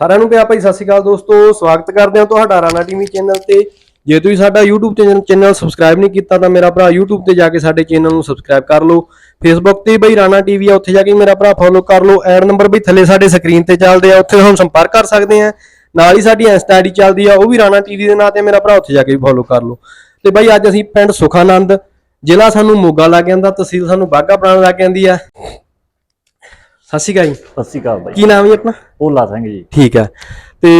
ਸਾਰਿਆਂ ਨੂੰ ਪਿਆ ਭਾਈ ਸਤਿ ਸ਼੍ਰੀ ਅਕਾਲ ਦੋਸਤੋ, ਸਵਾਗਤ ਕਰਦੇ ਹਾਂ ਤੁਹਾਡਾ ਰਾਣਾ ਟੀਵੀ ਚੈਨਲ ਤੇ। ਜੇ ਤੁਸੀਂ ਸਾਡਾ YouTube ਚੈਨਲ ਚੈਨਲ ਸਬਸਕ੍ਰਾਈਬ ਨਹੀਂ ਕੀਤਾ ਤਾਂ ਮੇਰਾ ਭਰਾ YouTube ਤੇ ਜਾ ਕੇ ਸਾਡੇ ਚੈਨਲ ਨੂੰ ਸਬਸਕ੍ਰਾਈਬ ਕਰ ਲਓ। Facebook ਤੇ ਬਈ ਰਾਣਾ ਟੀਵੀ ਆ, ਉੱਥੇ ਜਾ ਕੇ ਮੇਰਾ ਭਰਾ ਫੋਲੋ ਕਰ ਲਓ। ਐਡ ਨੰਬਰ ਵੀ ਥੱਲੇ ਸਾਡੇ ਸਕਰੀਨ ਤੇ ਚੱਲਦੇ ਆ, ਉੱਥੇ ਹੁਣ ਸੰਪਰਕ ਕਰ ਸਕਦੇ ਆ ਨਾਲ ਹੀ ਸਾਡੀ ਇੰਸਟਾ ਆਈਡੀ ਚੱਲਦੀ ਆ, ਉਹ ਵੀ ਰਾਣਾ ਟੀਵੀ ਦੇ ਨਾਂ ਤੇ ਮੇਰਾ ਭਰਾ ਉੱਥੇ ਜਾ ਕੇ ਵੀ ਫੋਲੋ ਕਰ ਲਓ। ਤੇ ਬਈ ਅੱਜ ਅਸੀਂ ਪਿੰਡ ਸੁਖਾਨੰਦ, ਜ਼ਿਲ੍ਹਾ ਸਾਨੂੰ ਮੋਗਾ ਲੱਗ ਜਾਂਦਾ, ਤਹਿਸੀਲ ਸਾਨੂੰ ਬਾਗਾ ਪ੍ਰਾਣ ਲੱਗ ਜਾਂਦੀ ਆ। ਸਤਿ ਸ਼੍ਰੀ ਅਕਾਲ ਜੀ। ਸਤਿ ਸ਼੍ਰੀ ਅਕਾਲ ਬਾਈ। ਕੀ ਨਾਮ ਹੈ ਆਪਣਾ? ਭੋਲਾ ਸਿੰਘ ਜੀ। ਠੀਕ ਹੈ। ਤੇ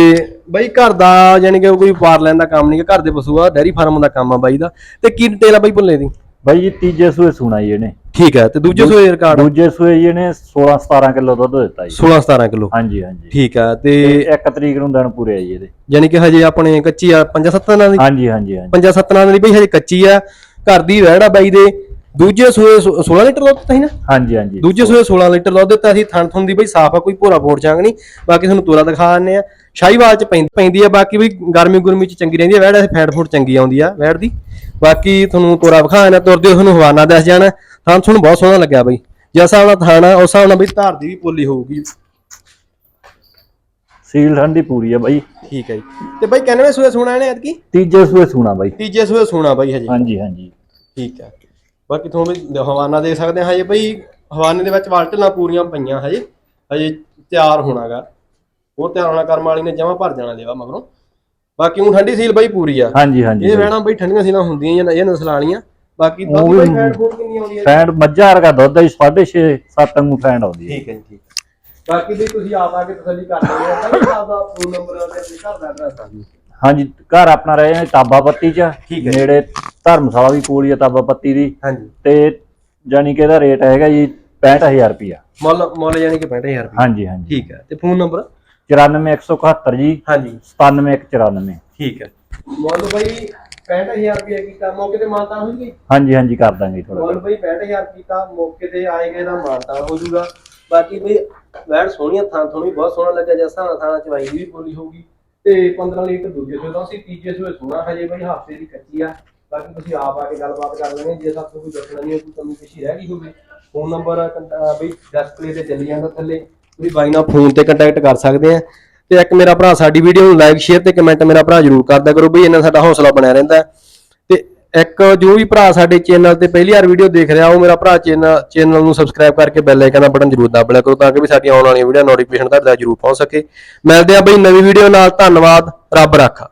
ਬਾਈ ਘਰ ਦਾ ਯਾਨੀ ਕਿ ਕੋਈ ਵਪਾਰ ਲੈਣ ਦਾ ਕੰਮ ਨਹੀਂ ਘਰ ਦੇ ਪਸ਼ੂ ਆ ਡੈਰੀ ਫਾਰਮ ਦਾ ਕੰਮ ਆ ਬਾਈ ਦਾ। ਤੇ ਕੀ ਡਿਟੇਲ ਆ ਬਾਈ ਭੁੱਲੇ ਦੀ? ਬਾਈ ਜੀ ਤੀਜੇ ਸੂਏ ਸੁਣਾ ਜੀ ਇਹਨੇ। ਠੀਕ ਹੈ ਤੇ ਦੂਜੇ ਸੋਏ ਰਿਕਾਰਡ? ਦੂਜੇ ਸੂਏ ਜੀ ਇਹਨੇ 16 17 ਕਿਲੋ ਦੁੱਧ ਦਿੱਤਾ ਜੀ। 16 17 ਕਿਲੋ। ਹਾਂਜੀ ਹਾਂਜੀ। ਠੀਕ ਹੈ ਤੇ ਤੇ 1 ਤਰੀਕ ਨੂੰ ਦਿਨ ਪੂਰੇ ਆ ਜੀ ਇਹਦੇ। ਯਾਨੀ ਕਿ ਹਜੇ ਆਪਣੇ ਕੱਚੀ ਆ 5 7 ਦਿਨਾਂ ਦੀ? ਹਾਂਜੀ ਹਾਂਜੀ ਹਾਂਜੀ। 5 7 ਦਿਨਾਂ ਦੀ ਬਈ ਹਜੇ ਕੱਚੀ ਆ। ਘਰ ਦੀ ਵਹਿੜਾ ਬਾਈ ਦੇ। ਦੂਜੇ ਸੋਏ 16 ਲੀਟਰ ਦੁੱਧ ਦਿੱਤਾ ਸੀ ਨਾ? ਹਾਂਜੀ ਹਾਂਜੀ। ਦੂਜੇ ਸੋਏ 16 ਲੀਟਰ ਦੁੱਧ ਦਿੱਤਾ ਸੀ ਥਣ ਥੁਣ ਦੀ ਬਈ ਸਾਫ਼ ਆ ਕੋਈ ਭੋਰਾ ਬੋੜ ਚਾਂਗ ਨਹੀਂ। ਬਾਕੀ ਤੁਹਾਨੂੰ ਤੋਰਾ ਦਿਖਾ ਦਿੰਨੇ ਆ। ਸ਼ਾਹੀਵਾਲ ਚ ਪੈਂਦੀ ਪੈਂਦੀ ਆ ਬਾਕੀ ਬਈ ਗਰਮੀ ਗੁਰਮੀ ਚ ਚੰਗੀ ਰਹਿੰਦੀ ਆ ਵੈੜ ਫੈਟ ਫੂਟ ਚੰਗੀ ਆਉਂਦੀ ਆ ਵੈੜ ਦੀ। ਬਾਕੀ ਤੁਹਾਨੂੰ ਤੋਰਾ ਵਿਖਾ ਦੇਣਾ ਤੁਰਦੇ ਤੁਹਾਨੂੰ ਹਵਾਨਾ ਦੱਸ ਜਾਣਾ। ਥਾਂ ਤੁਹਾਨੂੰ ਬਹੁਤ ਸੋਹਣਾ ਲੱਗਿਆ ਬਈ। ਜਿਸ ਹਿਸਾਬ ਨਾਲ ਥਾਣਾ ਉਸ ਹਿਸਾਬ ਨਾਲ ਬਈ ਧਾਰ ਦੀ ਵੀ ਪੋਲੀ ਹੋਊਗੀ। ਸੀਲ ਠੰਡੀ ਪੂਰੀ ਆ ਬਾਈ। ਠੀਕ ਹੈ ਜੀ। ਤੇ ਬਈ 91 ਸੋਏ ਸੋਣਾ ਇਹਨੇ ਐਤਕੀ? ਤੀਜੇ ਸੂਏ ਸੁਣਾ ਬਾਈ। ਤੀਜੇ ਸੋਏ ਸੋਣਾ ਬਈ ਹਜੇ। ਹਾਂਜੀ ਹਾਂਜੀ। ਠੀਕ ਹੈ ਬਾਕੀ ਤੁਹਾਨੂੰ ਵੀ ਹਵਾਨਾ ਦੇ ਸਕਦੇ ਹਾਂ ਹਜੇ ਬਈ ਹਵਾਨੇ ਦੇ ਵਿੱਚ ਵਾਲਟਲਾਂ ਪੂਰੀਆਂ ਪਈਆਂ ਹਜੇ ਹਜੇ ਤਿਆਰ ਹੋਣਾਗਾ। ਉਹ ਤਿਆਰ ਹੋਣਾ ਕਰਮ ਵਾਲੀ ਨੇ ਜਮਾ ਭਰ ਜਾਣਾ ਲੇਵਾ ਮਗਰੋਂ। ਬਾਕੀ ਉਹ ਠੰਡੀ ਸੀਲ ਬਈ ਪੂਰੀ ਆ। ਹਾਂਜੀ ਹਾਂਜੀ ਇਹ ਵਹਿਣਾ ਬਈ ਠੰਡੀਆਂ ਸੀਲਾਂ ਹੁੰਦੀਆਂ ਹੀ ਆ, ਇਹ ਨਸਲਾਂ ਵਾਲੀਆਂ ਬਾਕੀ ਦੁੱਧ ਬਈ ਕਿੰਨੀ ਆਉਂਦੀ ਹੈ ਫੈਂਡ ਮੱਝਾਂ ਵਰਗਾ ਦੁੱਧ ਜੀ 6.5 7 ਨੂੰ ਫੈਂਡ ਆਉਂਦੀ ਹੈ ਠੀਕ ਹੈ ਜੀ ਠੀਕ ਹੈ। ਬਾਕੀ ਵੀ ਤੁਸੀਂ ਆਪ ਆ ਕੇ ਤਸੱਲੀ ਕਰ ਹੋ ਬਈ ਆਪਦਾ ਫੋਨ ਨੰਬਰ ਤੇ ਘਰ ਦਾ ਐਡਰੈਸ ਆ ਜੀ ਹਾਂਜੀ ਘਰ ਆਪਣਾ ਰਹੇ ਨੇ ਤਾਬਾ ਪੱਤੀ ਚ ਹੈ। ਨੇੜੇ ਧਰਮਸ਼ਾਲਾ ਵੀ ਕੋਲ ਹੀ ਆ ਤਾਬਾ ਪੱਤੀ ਦੀ। ਹਾਂਜੀ। ਤੇ ਜਾਨੀ ਕਿ ਇਹਦਾ ਰੇਟ ਹੈਗਾ ਜੀ 65000 ਰੁਪਿਆ ਮੁੱਲ ਮੁੱਲ ਯਾਨੀ ਕਿ 65000 ਰੁਪਏ ਹਾਂਜੀ ਹਾਂਜੀ। ਠੀਕ ਹੈ। ਤੇ ਫੋਨ ਨੰਬਰ? 94171 ਜੀ। ਹਾਂਜੀ। 97194 ਠੀਕ ਹੈ। ਮੁੱਲ ਬਈ 65000 ਰੁਪਏ ਕੀਤਾ ਮੌਕੇ ਤੇ ਮਾਨਤਾ ਹੋ ਗਈ ਹਾਂਜੀ ਹਾਂਜੀ ਕਰ ਦਾਂਗੇ ਥੋੜਾ ਮੁੱਲ ਬਈ 65000 ਕੀਤਾ ਮੌਕੇ ਤੇ ਆਏ ਗਏ ਦਾ ਮਾਨਤਾ ਹੋ ਜਾਊਗਾ। ਬਾਕੀ ਬਈ ਵੈੜ ਸੋਹਣੀਆਂ ਥਾਂ ਤੁਹਾਨੂੰ ਵੀ ਬਹੁਤ ਸੋਹਣਾ ਲੱਗਿਆ ਜਿਸ ਥਾਂ ਥਾਂ ਚਵਾਈ ਦੀ ਵੀ ਬੋਲੀ ਹੋਊਗੀ। ਤੇ 15 ਲੀਟਰ ਦੂਜੇ ਸੂਏ ਦਾ ਸੀ ਤੀਜੇ ਸੂਏ ਸੋਹਣਾ ਹਜੇ ਬਈ ਹਫ਼ਤੇ ਦੀ ਕੱਚੀ ਆ। ਬਾਕੀ ਤੁਸੀਂ ਆਪ ਆ ਕੇ ਗੱਲਬਾਤ ਕਰ ਲੈਣੇ, ਜੇ ਸਾਥੋਂ ਕੋਈ ਦੱਸਣਾ ਨਹੀਂ, ਕੋਈ ਕਮੀ ਪੇਸ਼ੀ ਰਹਿ ਗਈ ਹੋਵੇ ਫੋਨ ਨੰਬਰ ਬਈ ਡਿਸਪਲੇ ਤੇ ਚੱਲੀ ਜਾਂਦਾ ਥੱਲੇ, ਤੁਸੀਂ ਬਾਈ ਨਾਲ ਫੋਨ ਤੇ ਕੰਟੈਕਟ ਕਰ ਸਕਦੇ ਆ। ਤੇ ਇੱਕ ਮੇਰਾ ਭਰਾ, ਸਾਡੀ ਵੀਡੀਓ ਨੂੰ ਲਾਈਕ ਸ਼ੇਅਰ ਤੇ ਕਮੈਂਟ ਮੇਰਾ ਭਰਾ ਜਰੂਰ ਕਰਦਾ ਕਰੋ ਬਈ ਇਹਨਾਂ ਸਾਡਾ ਹੌਸਲਾ ਬਣਿਆ ਰਹਿੰਦਾ ਤੇ ਇੱਕ ਜੋ ਵੀ ਭਰਾ ਸਾਡੇ ਚੈਨਲ ਤੇ ਪਹਿਲੀ ਵਾਰ ਵੀਡੀਓ ਦੇਖ ਰਿਹਾ, ਉਹ ਮੇਰਾ ਭਰਾ ਚੈਨਲ ਚੈਨਲ ਨੂੰ ਸਬਸਕ੍ਰਾਈਬ ਕਰਕੇ ਬੈਲ ਆਈਕਨ ਦਾ ਬਟਨ ਜਰੂਰ ਦਬਾ ਲਿਆ ਕਰੋ, ਤਾਂ ਕਿ ਵੀ ਸਾਡੀਆਂ ਆਉਣ ਵਾਲੀਆਂ ਵੀਡੀਓ ਨੋਟੀਫਿਕੇਸ਼ਨ ਤੁਹਾਡੇ ਤੱਕ ਜਰੂਰ ਪਹੁੰਚ ਸਕੇ। ਮਿਲਦੇ ਆ ਬਈ ਨਵੀਂ ਵੀਡੀਓ ਨਾਲ, ਧੰਨਵਾਦ, ਰੱਬ ਰਾਖਾ।